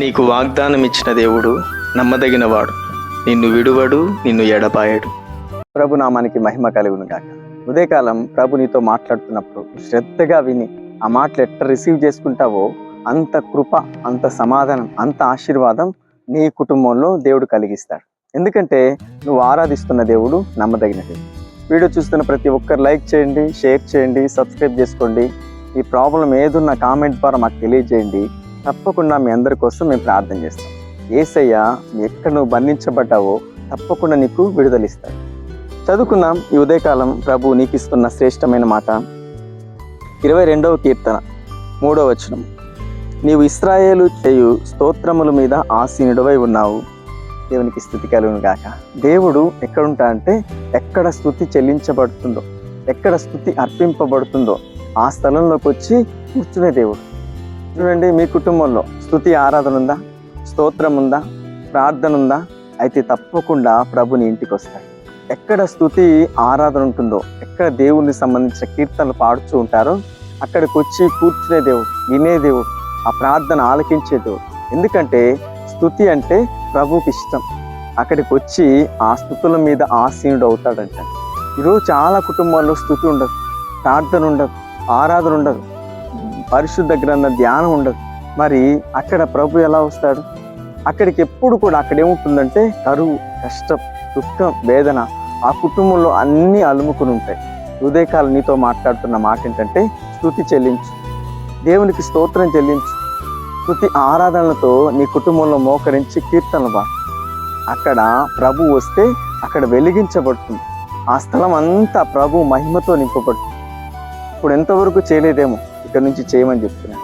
నీకు వాగ్దానం ఇచ్చిన దేవుడు నమ్మదగినవాడు. నిన్ను విడువడు నిన్ను ఎడపాయడు ప్రభు నామానికి మహిమ కలుగును గాక ఉదయకాలం ప్రభు నీతో మాట్లాడుతున్నప్పుడు శ్రద్ధగా విని ఆ మాటలు ఎట్లా రిసీవ్ చేసుకుంటావో అంత కృప అంత సమాధానం అంత ఆశీర్వాదం నీ కుటుంబంలో దేవుడు కలిగిస్తాడు. ఎందుకంటే నువ్వు ఆరాధిస్తున్న దేవుడు నమ్మదగిన దేవుడు. వీడియో చూస్తున్న ప్రతి ఒక్కరు లైక్ చేయండి షేర్ చేయండి సబ్స్క్రైబ్ చేసుకోండి. ఈ ప్రాబ్లం ఏదున్న కామెంట్ ద్వారా మాకు తెలియజేయండి. తప్పకుండా మీ అందరి కోసం మేము ప్రార్థన చేస్తాం. ఏసయ్య ఎక్కడ నువ్వు బంధించబడ్డావో తప్పకుండా నీకు విడుదలిస్తాడు చదువుకుందాం ఈ ఉదయకాలం ప్రభు నీకు ఇస్తున్న శ్రేష్టమైన మాట. ఇరవై రెండవ కీర్తన మూడవ వచనం. నీవు ఇస్రాయేలు చేయు స్తోత్రముల మీద ఆసీనుడవై ఉన్నావు. దేవునికి స్థుతి కలుగును గాక. దేవుడు ఎక్కడుంటా అంటే ఎక్కడ స్థుతి చెల్లించబడుతుందో ఎక్కడ స్థుతి అర్పింపబడుతుందో ఆ స్థలంలోకి వచ్చి కూర్చునే దేవుడు. చూడండి మీ కుటుంబంలో స్థుతి ఆరాధన ఉందా స్తోత్రం ఉందా ప్రార్థన ఉందా అయితే తప్పకుండా ప్రభుని ఇంటికి వస్తాయి ఎక్కడ స్థుతి ఆరాధన ఉంటుందో ఎక్కడ దేవునికి సంబంధించిన కీర్తనలు పాడుతూ ఉంటారో అక్కడికి వచ్చి కూర్చునే దేవుడు వినే దేవుడు ఆ ప్రార్థన ఆలకించే దేవుడు. ఎందుకంటే స్థుతి అంటే ప్రభుకి ఇష్టం. అక్కడికి వచ్చి ఆ స్థుతుల మీద ఆసీనుడు అవుతాడంట ఈరోజు చాలా కుటుంబాల్లో స్థుతి ఉండదు ప్రార్థన ఉండదు ఆరాధన ఉండదు. పరిశుద్ధ గ్రంథ ధ్యానం ఉండదు. మరి అక్కడ ప్రభు ఎలా వస్తాడు? అక్కడికి ఎప్పుడు కూడా అక్కడ ఏముంటుందంటే కరువు కష్టం దుఃఖం వేదన ఆ కుటుంబంలో అన్నీ అలుముకుని ఉంటాయి. ఉదయకాలం నీతో మాట్లాడుతున్న మాట ఏంటంటే స్థుతి చెల్లించు. దేవునికి స్తోత్రం చెల్లించు. స్థుతి ఆరాధనలతో నీ కుటుంబంలో మోకరించి కీర్తనలు బా అక్కడ ప్రభు వస్తే అక్కడ వెలిగించబడుతుంది. ఆ స్థలం అంతా ప్రభు మహిమతో నింపబడుతుంది. ఇప్పుడు ఎంతవరకు చేయలేదేమో. ఇక్కడ నుంచి చేయమని చెప్తున్నా.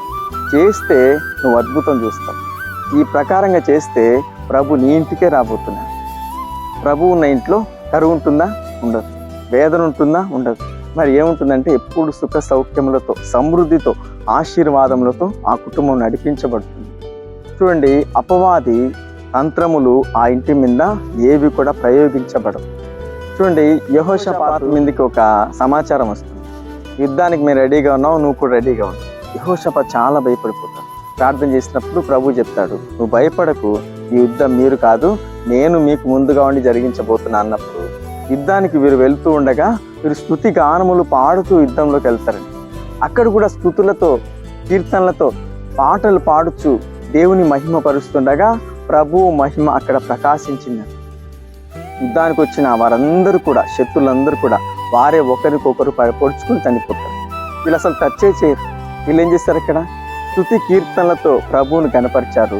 చేస్తే నువ్వు అద్భుతం చూస్తావు. ఈ ప్రకారంగా చేస్తే ప్రభు నీ ఇంటికే రాబోతున్నా. ప్రభు ఉన్న ఇంట్లో కరువు ఉంటుందా? ఉండదు. వేదన ఉంటుందా? ఉండదు. మరి ఏముంటుందంటే ఎప్పుడు సుఖ సౌఖ్యములతో సమృద్ధితో ఆశీర్వాదములతో ఆ కుటుంబం నడిపించబడుతుంది. చూడండి అపవాది తంత్రములు ఆ ఇంటి మీద ఏవి కూడా ప్రయోగించబడవు. చూడండి యహోషపాత మీదకి ఒక సమాచారం వస్తుంది. యుద్ధానికి మేము రెడీగా ఉన్నావు నువ్వు కూడా రెడీగా ఉన్నావు యహోషప చాలా భయపడిపోతాడు. ప్రార్థన చేసినప్పుడు ప్రభు చెప్తాడు నువ్వు భయపడకు ఈ యుద్ధం మీరు కాదు నేను మీకు ముందుగా ఉండి జరిగించబోతున్నా అన్నప్పుడు యుద్ధానికి వీరు వెళ్తూ ఉండగా వీరు స్థుతి గానములు పాడుతూ యుద్ధంలోకి వెళ్తారండి. అక్కడ కూడా స్థుతులతో కీర్తనలతో పాటలు పాడుచు దేవుని మహిమ పరుస్తుండగా ప్రభువు మహిమ అక్కడ ప్రకాశించింది. యుద్ధానికి వచ్చిన వారందరూ కూడా శత్రులందరూ కూడా వారే ఒకరికొకరు ప- చనిపోతారు. వీళ్ళు అసలు టచ్ చేయరు. వీళ్ళు ఏం చేస్తారు అక్కడ స్థుతి కీర్తనలతో ప్రభువును కనపరిచారు.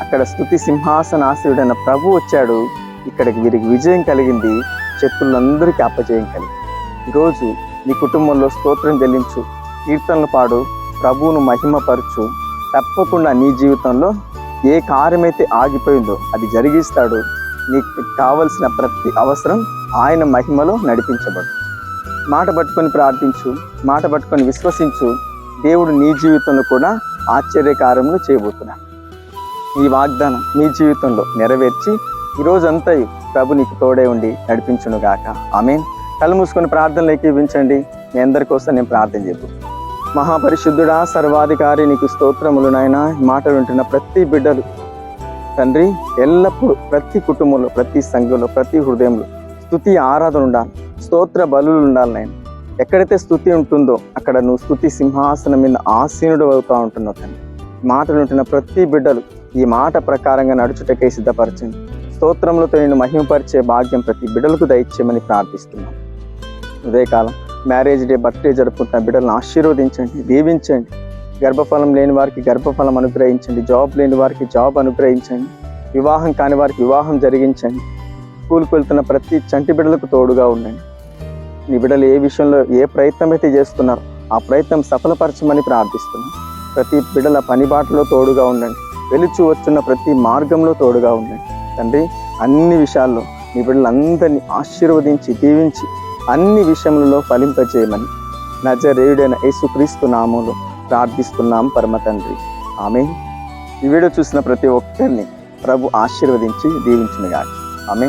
అక్కడ స్థుతి సింహాసనాశ్రుడైన ప్రభు వచ్చాడు. ఇక్కడికి వీరికి విజయం కలిగింది. శత్రులందరికీ అపజయం కలిగింది. ఈరోజు నీ కుటుంబంలో స్తోత్రం చెల్లించు. కీర్తనలు పాడు. ప్రభువును మహిమపరచు. తప్పకుండా నీ జీవితంలో ఏ కార్యమైతే ఆగిపోయిందో అది జరిగిస్తాడు. నీకు కావలసిన ప్రతి అవసరం ఆయన మహిమలో నడిపించబడు. మాట పట్టుకొని ప్రార్థించు మాట పట్టుకొని విశ్వసించు. దేవుడు నీ జీవితంలో కూడా ఆశ్చర్యకారములు చేయబోతున్నాడు ఈ వాగ్దానం నీ జీవితంలో నెరవేర్చి ఈ ప్రభు నీకు తోడే ఉండి నడిపించునుగాక ఆమె కళ్ళు మూసుకొని ప్రార్థనలు ఏకీవించండి మీ అందరి కోసం నేను ప్రార్థన చెప్పు మహాపరిశుద్ధుడా సర్వాధికారి నీకు స్తోత్రములు నాయన. ఈ మాట వింటున్న ప్రతి బిడ్డలు తండ్రి ఎల్లప్పుడూ ప్రతి కుటుంబంలో ప్రతి సంఘంలో ప్రతి హృదయంలో స్థుతి ఆరాధన ఉండాలి. స్తోత్ర బలులు ఉండాలి నేను ఎక్కడైతే స్థుతి ఉంటుందో అక్కడ నువ్వు స్థుతి సింహాసనం మీద ఆసీనుడు అవుతూ ఉంటున్నావు తను మాటలుంటున్న ప్రతి బిడ్డలు ఈ మాట ప్రకారంగా నడుచుటకై సిద్ధపరచండి. స్తోత్రములతో నేను మహిమపరిచే భాగ్యం ప్రతి బిడ్డలకు దయచేయమని ప్రార్థిస్తున్నాను ఉదయకాలం మ్యారేజ్ డే బర్త్డే జరుపుకుంటున్న బిడ్డలను ఆశీర్వదించండి దీవించండి. గర్భఫలం లేని వారికి గర్భఫలం అనుగ్రహించండి. జాబ్ లేని వారికి జాబ్ అనుగ్రహించండి. వివాహం కాని వారికి వివాహం జరిగించండి. స్కూల్కి వెళ్తున్న ప్రతి చంటి బిడ్డలకు తోడుగా ఉండండి. నీ బిడ్డలు ఏ విషయంలో ఏ ప్రయత్నం అయితే చేస్తున్నారో ఆ ప్రయత్నం సఫలపరచమని ప్రార్థిస్తున్నాను ప్రతి బిడ్డల పని బాటలో తోడుగా ఉండండి. వెలుచు వస్తున్న ప్రతి మార్గంలో తోడుగా ఉండండి. తండ్రి అన్ని విషయాల్లో నీ బిడ్డలందరినీ ఆశీర్వదించి దీవించి అన్ని విషయములలో ఫలింపజేయమని నజరేయుడైన యేసుక్రీస్తు నామంలో ప్రార్థిస్తున్నాం పరమ తండ్రి. ఆమె ఈ వీడియో చూసిన ప్రతి ఒక్కరిని ప్రభు ఆశీర్వదించి దీవించునుగా ఆమె